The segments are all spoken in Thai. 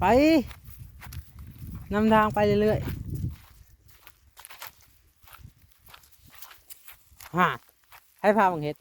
ไปนำทางไปเรื่อยๆฮะให้พาบังเฮ็ด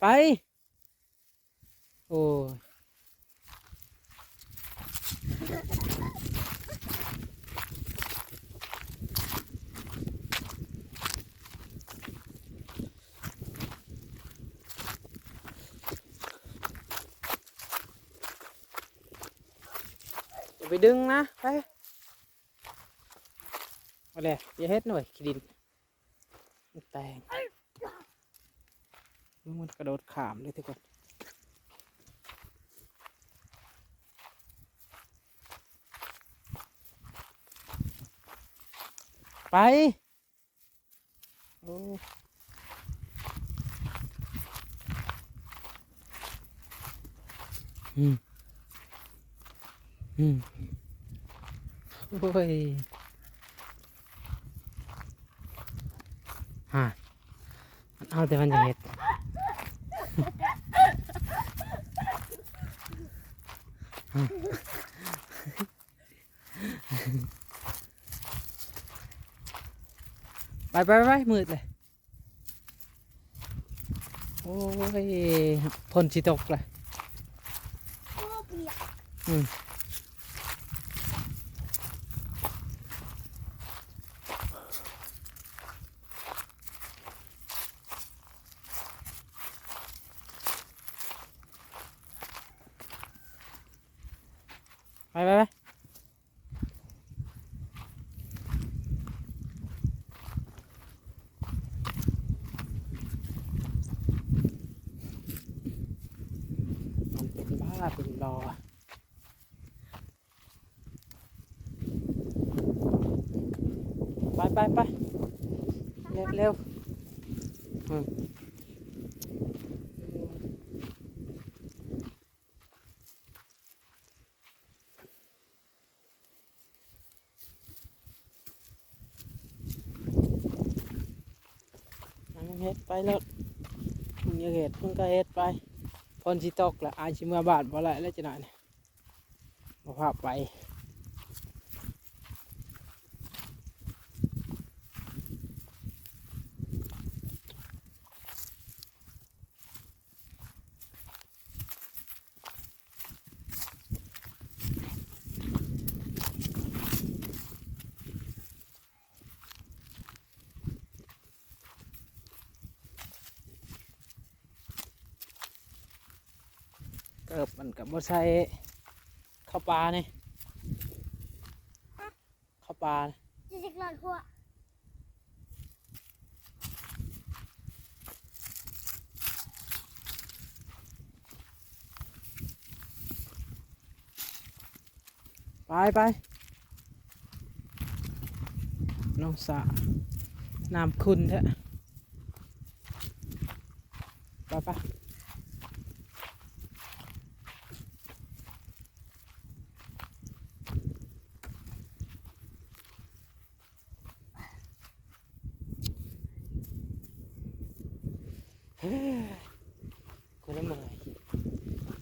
ไป โอ้ ไปดึงนะไปเอาเลยอย่าเฮ็ดหน่อยขี้ดินมันแตงมันกระโดดขามเลยทุกคนไปโอ้อืม อืมโอ้ยฮะมันเอาแต่มันจะเห็ดไปไปไปมืดเลย โอ้ยพ่นสิตกเลยโอ้เปียกอืมไปไปไปมันเป็นบ้าเป็นรอไปไปไปเร็วเร็วอืมอันนั้นเฮ็ดไปแล้วมึงอย่าเฮ็ดมึงก็เฮ็ดไป พนสิตกละอายสิเมื่อบาทบ่ไรแล้วจะหน่อยบ่ภาพไป เกิบมันกับบใส่ข้าวปลาเนี่ยข้าวปลาน่ะจะจะกลอดหัวไปไปน้องสาน้ำคุณแท้ไปไปเฮ้ยกูละเมื่อย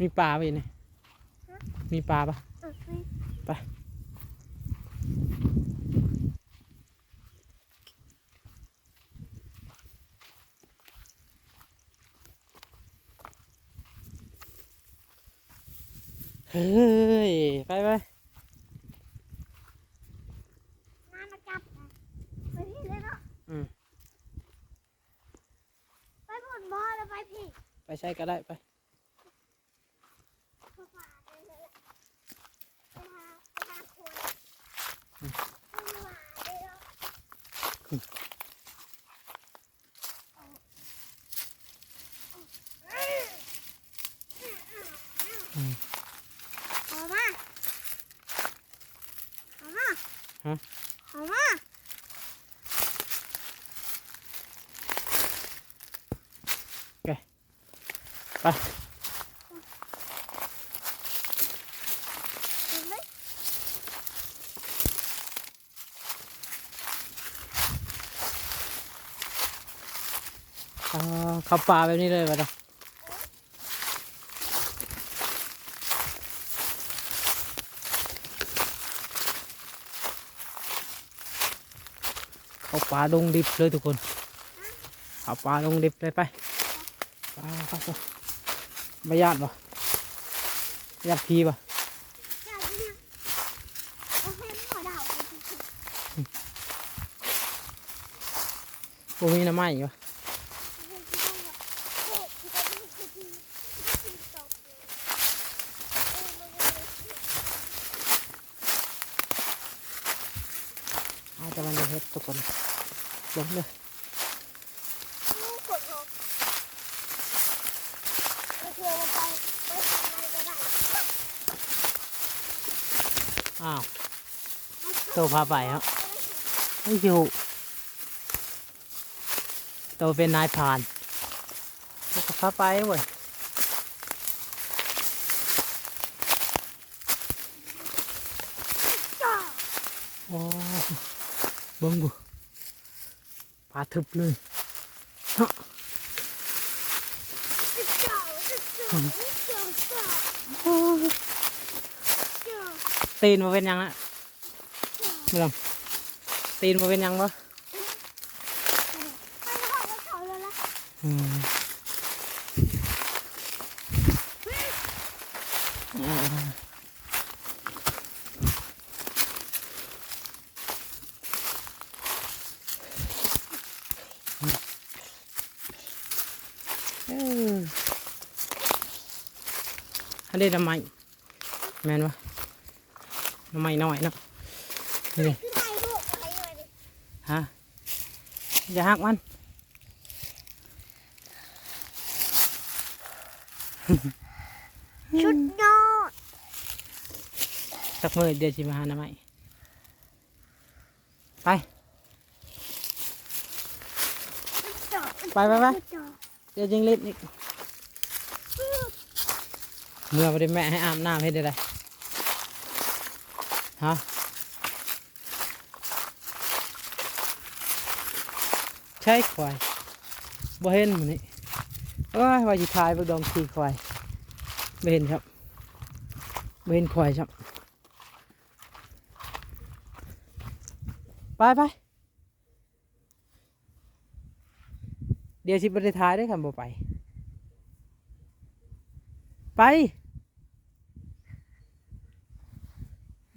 มันตกเปลือกกับฝุ่นแล้วอืมอื้อหือไปไปมีปลาไปอยู่นี่มีปลาปะเออไป เฮ้ย ไปไปน้ำมาจับไปพี่เลยเนาะอืมไปผลบอลแล้วไปพี่ ไปใช้ก็ได้ไปไปหาเลยไปหาไปหาคนไปหาเลยเนาะอืมเอามา ฮะ เอามา ไป เห็นไหม อ่าเข้าป่าแบบนี้เลยป่ะเนาะเข้าป่าดงดิบเลยทุกคนเข้าป่าดงดิบเลยไปไปไปไปไม่ญาติป่ะญาติพี่ป่ะอยากเนี่ยเอาให้หมอดาวไปกินพวกนี้น้ำไหม้ป่ะอาจจะมันเฮ็ดทุกคน ลงเลยอ้าวโตพาไปครับไม่อยู่โตเป็นนายพรานแล้วก็พาไปเว้ยโอ้เบิ้งบุปลาทึบเลยฮะตีนมาเป็นยังอะไม่ลองตีนมาเป็นยังปะอืมอ่า เอออันนี้ทำไมแมนวะทำไมน้อยเนาะนี่ฮะอย่าหักมันชุดยอดสักมือเดี๋ยวชิมาหาหน้ำไม้ไป ไปไปไปเดี๋ยวจิงลิดอีกเมื่อไปได้แม่ให้อาบน้ำให้ได้เลยฮะใช่ควายบ่เห็นมันนี่เอ้ยว่าจะทายบ่ดองขี่ควายบ่เห็นครับบ่เห็นควายครับไปไป ดี๋ยวสิบริทายได้คำบ่ไป ไป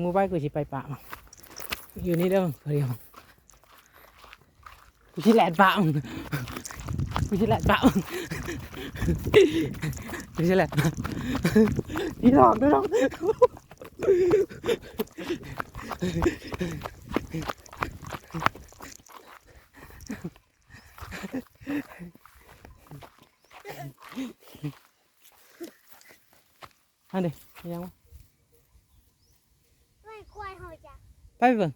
มูไปกูสิไปป่ามั้งอยู่นี่เด้อเดียวมั้งกูสิแหลดป่ามังกูสิแหลดป่ามังกูสิแหลดป่านี่หลอกด้วยหลอก อันนี้ยังวะไม่ควายหอยจ้ะไปเบิ่ง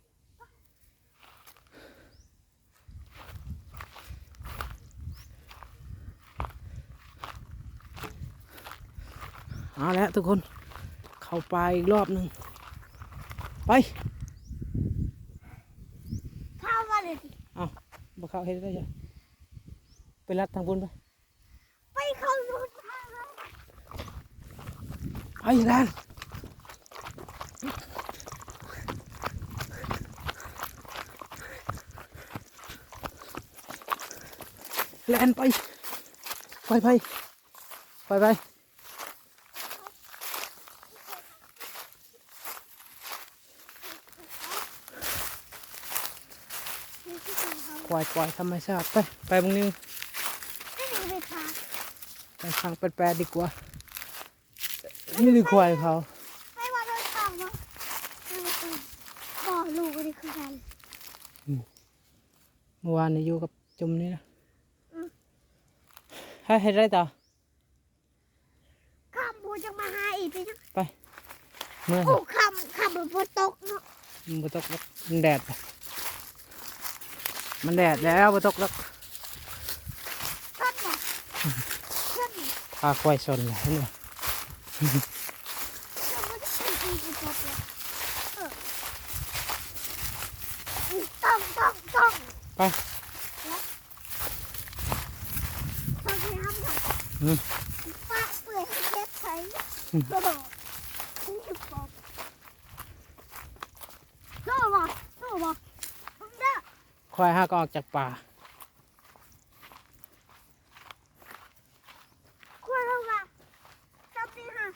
เอาแล้วทุกคน เข้าไปอีกรอบหนึ่งไปข้าวมาเลยดิบ่เข้าเฮ็ดได้จ้ะไปรัดทางบนไปไปเข้าสุดทางแล้ว ไปแลนแลนไปไปไปไปไปปล่อยปล่อยธรรมชาติไป ไปบางนึงไปทางแปลกๆดีกว่า นี่คือควายเขาไปว่าโดนข่าวมั้งไม่มาตื่นบ่อลูกก็ได้คือกันเมื่อวานนี้อยู่กับจุ่มนี่นะอืมให้เฮ็ดไรต่อข้ามบูจะมาหาอีกไปจังเมื่อโอ้คำคำแบบฝนตกเนาะบมันบ่ตกแล้วมันแดด มันแดดแล้วบ่ตกแล้วต้นเนี่ยต้นเนี่ยพาควายชนเลยเห็นไหมเราไม่ได้กินกินกินจบเลยเออ ต้องต้องต้องไปต้องไปทำหน่อยอืมป้าเปื่อยให้เจ็บใช้โอ้โหนี่คือปอบโซ่บ่โซ่บ่ทำได้ควายห้าก็ออกจากป่า ควรเราว่าทำนี่ค่ะ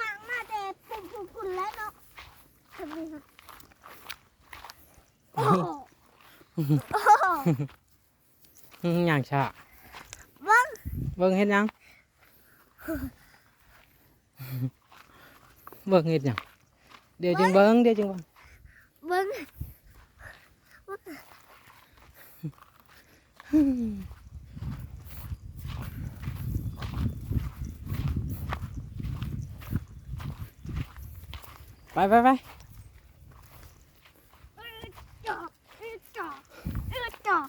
ย่างมาแต่พุ่นพุ่นพุ่นแล้วเนาะทำนี่ค่ะโอ้โหโอ้โห อื้ออ ย่างชาบังเบิ่งเฮ็ดหยังเบิ่งเฮ็ดหยังเดี๋ยวจึงเบิ่งเดี๋ยวจึงเบิ่งบังไปไปไป จอกอือจอกอือจอก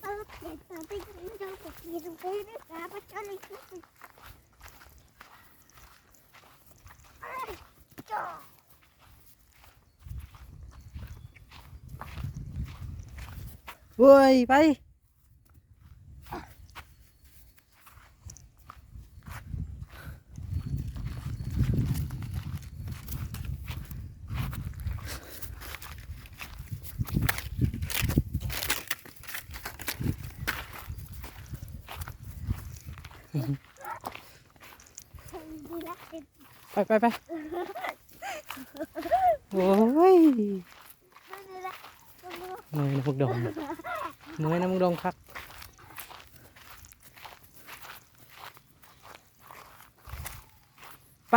เออเด็กเออไปกิน จอกไปกินตรงนี้นะ ไปไปไปโอ้ยเมื่อยนะพวกดองเมื่อยนะพวกดองครับไป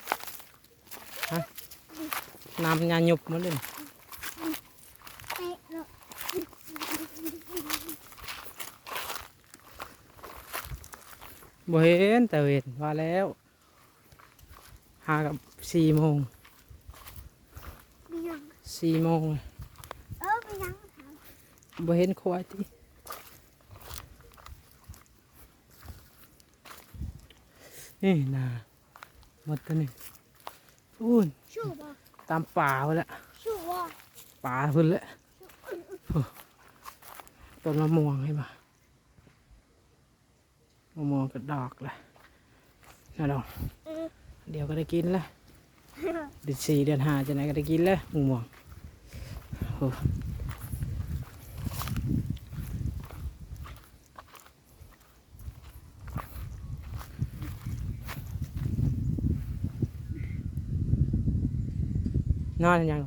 น้ำยาหยุบมันเลยบ่เห็นแต่เห็นว่าแล้วหากับสี่โมงสี่โมงบ่เห็นควายที่นี่นาหมดตัวนึ่งอู้นชูบ ตามป่าไปแล้วชูบ่ป่าพุ่นแล้วโอ้ต้นมะม่วงให้มามะม่วงกระดอกเลยน่าดองเออเดี๋ยวก็ได้กินแล้วเดือนสี่เดือนห้าจะไหนก็ได้กินแล้วมะม่วงโอ้ นอนยัง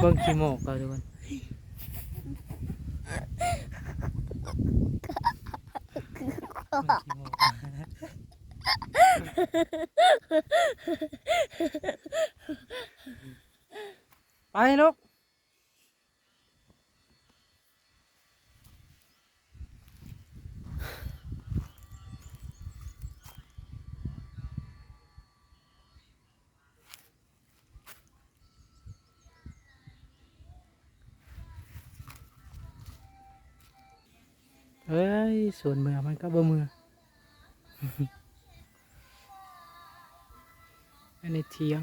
เบิ่งขี้โมกก็ดูมันเบิ่งขี้โมก ไปลูกเอ้ยส่วนเมือมันก็บ่เมือ อันนี้เทียง